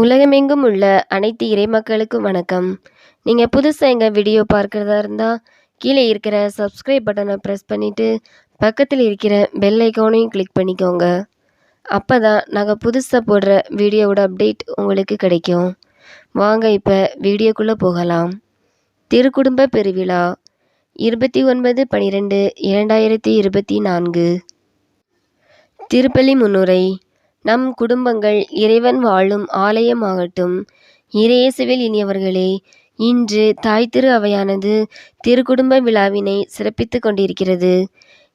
உலகமெங்கும் உள்ள அனைத்து இறைமக்களுக்கும் வணக்கம். நீங்கள் புதுசாக எங்கள் வீடியோ பார்க்குறதா இருந்தால் கீழே இருக்கிற சப்ஸ்கிரைப் பட்டனை ப்ரெஸ் பண்ணிவிட்டு பக்கத்தில் இருக்கிற பெல் ஐக்கானையும் கிளிக் பண்ணிக்கோங்க. அப்போ தான் நாங்கள் புதுசாக போடுற வீடியோவோட அப்டேட் உங்களுக்கு கிடைக்கும். வாங்க இப்போ வீடியோக்குள்ளே போகலாம். திருக்குடும்ப பெருவிழா இருபத்தி ஒன்பது பன்னிரெண்டு இரண்டாயிரத்தி இருபத்தி நான்கு. திருப்பள்ளி முன்னுரை நம் குடும்பங்கள் இறைவன் வாழும் ஆலயமாகட்டும். இறையேசுவில் இனியவர்களே இன்று தாய் திரு அவையானது திருக்குடும்ப விழாவினை சிறப்பித்து கொண்டிருக்கிறது.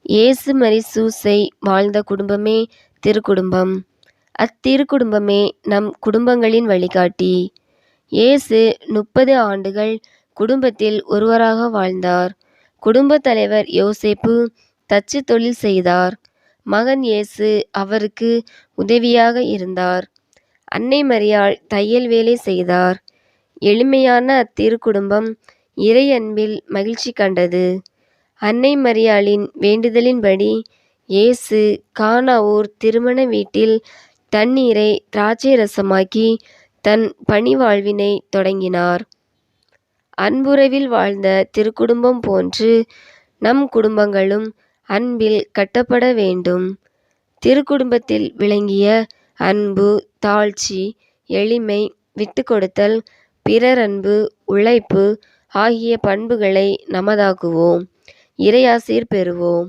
இயேசு மரி சூசை வாழ்ந்த குடும்பமே திருக்குடும்பம். அத்திருக்குடும்பமே நம் குடும்பங்களின் வழிகாட்டி. இயேசு முப்பது ஆண்டுகள் குடும்பத்தில் ஒருவராக வாழ்ந்தார். குடும்பத் தலைவர் யோசேப்பு தச்சு தொழில் செய்தார். மகன் இயேசு அவருக்கு உதவியாக இருந்தார். அன்னை மரியாள் தையல் வேலை செய்தார். எளிமையான அத்திருக்குடும்பம் இறை அன்பில் மகிழ்ச்சி கண்டது. அன்னை மரியாளின் வேண்டுதலின்படி இயேசு கானாவூர் திருமண வீட்டில் தண்ணீரை திராட்சை ரசமாக்கி தன் பணிவாழ்வினை தொடங்கினார். அன்புறவில் வாழ்ந்த திருக்குடும்பம் போன்று நம் குடும்பங்களும் அன்பில் கட்டப்பட வேண்டும். திருக்குடும்பத்தில் விளங்கிய அன்பு தாழ்ச்சி எளிமை விட்டுக்கொடுத்தல் பிறர் அன்பு உழைப்பு ஆகிய பண்புகளை நமதாக்குவோம். இறையாசீர் பெறுவோம்.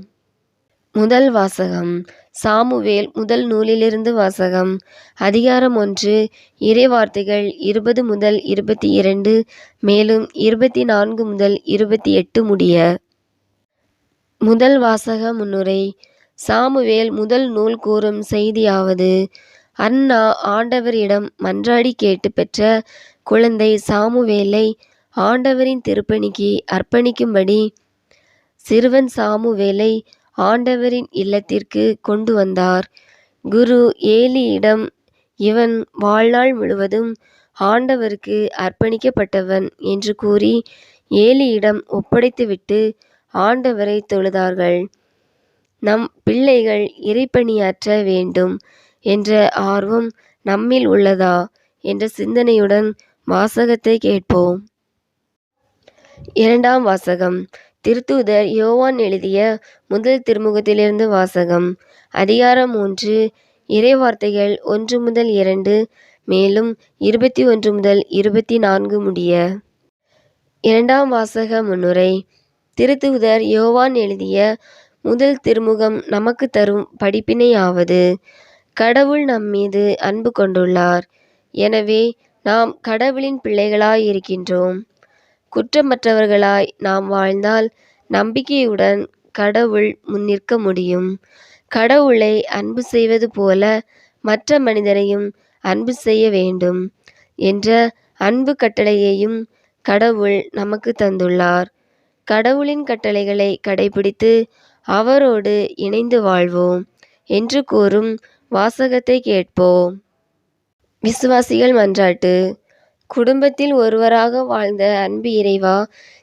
முதல் வாசகம். சாமுவேல் முதல் நூலிலிருந்து வாசகம். அதிகாரம் ஒன்று. இறைவார்த்தைகள் இருபது முதல் இருபத்தி இரண்டு மேலும் இருபத்தி நான்கு முதல் இருபத்தி எட்டு முடிய முதல் வாசக முன்னுரை. சாமுவேல் முதல் நூல் கூறும் செய்தியாவது அன்னா ஆண்டவரிடம் மன்றாடி கேட்டு பெற்ற குழந்தை சாமுவேலை ஆண்டவரின் திருப்பணிக்கு அர்ப்பணிக்கும்படி சிறுவன் சாமுவேலை ஆண்டவரின் இல்லத்திற்கு கொண்டு வந்தார். குரு ஏலியிடம் இவன் வாழ்நாள் முழுவதும் ஆண்டவருக்கு அர்ப்பணிக்கப்பட்டவன் என்று கூறி ஏலியிடம் ஒப்படைத்துவிட்டு ஆண்டவரை தொழுதார்கள். நம் பிள்ளைகள் இறைப்பணியாற்ற வேண்டும் என்ற ஆர்வம் நம்மில் உள்ளதா என்ற சிந்தனையுடன் வாசகத்தை கேட்போம். இரண்டாம் வாசகம். திருத்தூதர் யோவான் எழுதிய முதல் திருமுகத்திலிருந்து வாசகம். அதிகாரம் மூன்று இறைவார்த்தைகள் ஒன்று முதல் இரண்டு மேலும் இருபத்தி ஒன்று முதல் இருபத்தி நான்கு முடிய. இரண்டாம் வாசக முன்னுரை. திருத்தூதர் யோவான் எழுதிய முதல் திருமுகம் நமக்கு தரும் படிப்பினையாவது கடவுள் நம்மீது அன்பு கொண்டுள்ளார். எனவே நாம் கடவுளின் பிள்ளைகளாய் இருக்கின்றோம் குற்றமற்றவர்களாய் நாம் வாழ்ந்தால் நம்பிக்கையுடன் கடவுள் முன்னிற்க முடியும். கடவுளை அன்பு செய்வது போல மற்ற மனிதரையும் அன்பு செய்ய வேண்டும் என்ற அன்பு கட்டளையையும் கடவுள் நமக்கு தந்துள்ளார். கடவுளின் கட்டளைகளை கடைபிடித்து அவரோடு இணைந்து வாழ்வோம் என்று கூறும் வாசகத்தை கேட்போம். விசுவாசிகள் மன்றாட்டு குடும்பத்தில் ஒருவராக வாழ்ந்த அன்பு இறைவா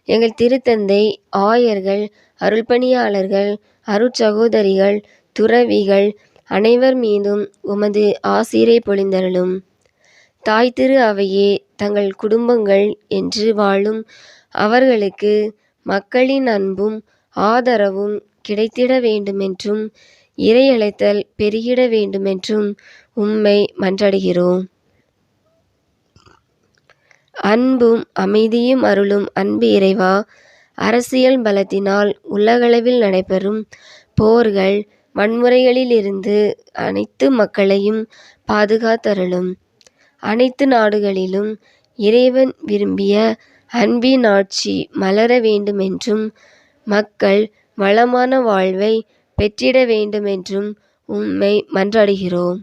எங்கள் திருத்தந்தை ஆயர்கள் அருள்பணியாளர்கள் அருட்சகோதரிகள் துறவிகள் அனைவர் மீதும் உமது ஆசிரை பொழிந்தருளும். தாய் திரு அவையே தங்கள் குடும்பங்கள் என்று வாழும் அவர்களுக்கு மக்களின் அன்பும் ஆதரவும் கிடைத்திட வேண்டுமென்றும் இறையழைத்தல் பெருகிட வேண்டுமென்றும் உம்மை மன்றாடுகிறோம். அன்பும் அமைதியும் அருளும் அன்பு இறைவா அரசியல் பலத்தினால் உலகளவில் நடைபெறும் போர்கள் வன்முறைகளிலிருந்து அனைத்து மக்களையும் பாதுகாத்தருளும். அனைத்து நாடுகளிலும் இறைவன் விரும்பிய அன்பின் ஆட்சி மலர வேண்டுமென்றும் மக்கள் வளமான வாழ்வை பெற்றிட வேண்டுமென்றும் உம்மை மன்றாடுகிறோம்.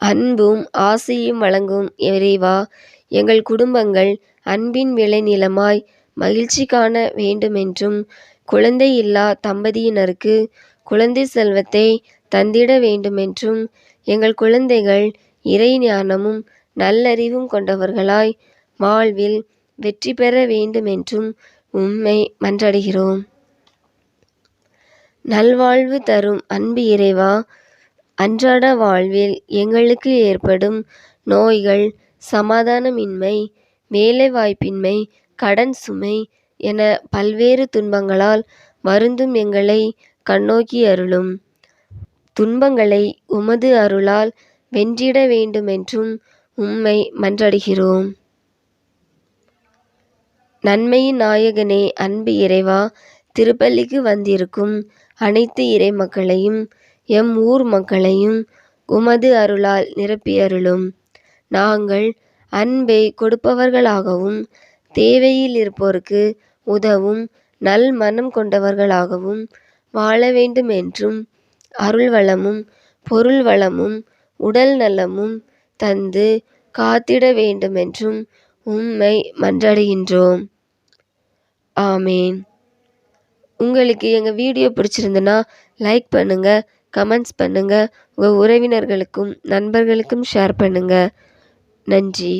அன்பும் ஆசையும் வழங்கும் இறைவா எங்கள் குடும்பங்கள் அன்பின் விளைநிலமாய் மகிழ்ச்சி காண வேண்டுமென்றும் குழந்தை இல்லா தம்பதியினருக்கு குழந்தை செல்வத்தை தந்திட வேண்டுமென்றும் எங்கள் குழந்தைகள் இறை ஞானமும் நல்லறிவும் கொண்டவர்களாய் வாழ்வில் வெற்றி பெற வேண்டுமென்றும் உம்மை மன்றாடுகிறோம். நல்வாழ்வு தரும் அன்பு இறைவா அன்றாட வாழ்வில் எங்களுக்கு ஏற்படும் நோய்கள் சமாதானமின்மை வேலைவாய்ப்பின்மை கடன் சுமை என பல்வேறு துன்பங்களால் வருந்தும் எங்களை கண்ணோக்கி அருளும். துன்பங்களை உமது அருளால் வென்றிட வேண்டுமென்றும் உம்மை மன்றாடுகிறோம். நன்மையின் நாயகனே அன்பு இறைவா திருப்பள்ளிக்கு வந்திருக்கும் அனைத்து இறை மக்களையும் எம் ஊர் மக்களையும் உமது அருளால் நிரப்பியருளும். நாங்கள் அன்பை கொடுப்பவர்களாகவும் தேவையில் இருப்போருக்கு உதவும் நல் மனம் கொண்டவர்களாகவும் வாழ வேண்டும் என்றும் அருள் வளமும் பொருள் வளமும் உடல் நலமும் தந்து காத்திட வேண்டுமென்றும் உம்மை மன்றாடுகின்றோம். ஆமேன். உங்களுக்கு எங்கள் வீடியோ பிடிச்சிருந்துன்னா லைக் பண்ணுங்கள் கமெண்ட்ஸ் பண்ணுங்கள் உங்கள் உறவினர்களுக்கும் நண்பர்களுக்கும் ஷேர் பண்ணுங்கள் நன்றி.